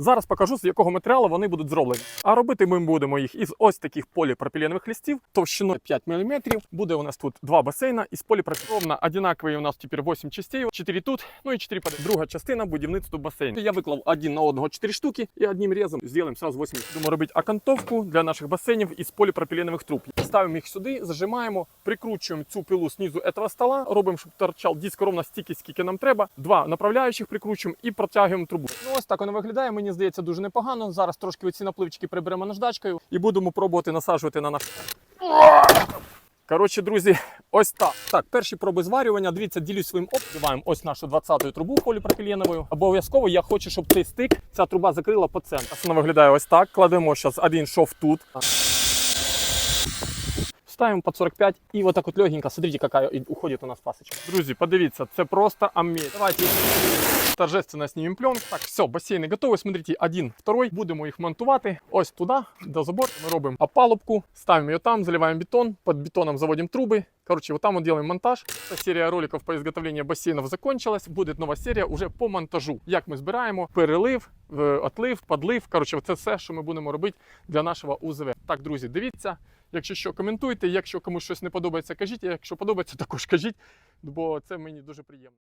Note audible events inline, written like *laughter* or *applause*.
Зараз покажу, з якого матеріалу вони будуть зроблені. А робити ми будемо їх із ось таких поліпропіленових листів товщиною 5 мм. Буде у нас тут два басейна із поліпропіленовна. Одинакові у нас тепер 8 частей, 4 тут, ну і 4 под. Друга частина будівництва басейну. Я виклав один на одного 4 штуки і одним резом зробимо сразу 8. Будемо робити окантовку для наших басейнів із поліпропіленових труб. Ставимо їх сюди, зажимаємо, прикручуємо цю пилу знизу этого стола, робимо, щоб торчав диск ровно стільки, скільки нам треба. Два направляючих прикручуємо і протягуємо трубу. Ну ось так воно виглядає. Мені здається дуже непогано. Зараз трошки оці напливчики приберемо наждачкою і будемо пробувати насаджувати на наш. Коротше, друзі, ось так. Так, перші проби зварювання. Дивіться, ділюсь своїм опитом. Ось нашу 20-ю трубу поліпропіленовою. Обов'язково я хочу, щоб цей стик, ця труба закрила по центру. Вона виглядає ось так. Кладемо зараз один шов тут. Ставимо под 45 и вот так вот легенько, смотрите, какая и уходит у нас пасочка. Друзі, подивіться, це просто амель. Давайте торжественно снимем пленку. Так, все, басейни готові. Смотрите, один, второй. Будемо їх монтувати. Ось туди, до забору. Ми робимо опалубку, ставимо її там, заливаємо бетон, під бетоном заводимо труби. Короче, вот там вот делаем монтаж. Эта серия роликов по изготовлению бассейнов закончилась. Будет нова серія уже по монтажу. Як ми збираємо перелив, е, отлив, подлив. Короче, це все, що ми будемо робити для нашого УЗВ. Так, друзі, дивіться. Якщо що, коментуйте. Якщо комусь щось не подобається, кажіть. Якщо подобається, *laughs* також кажіть, бо це мені дуже приємно.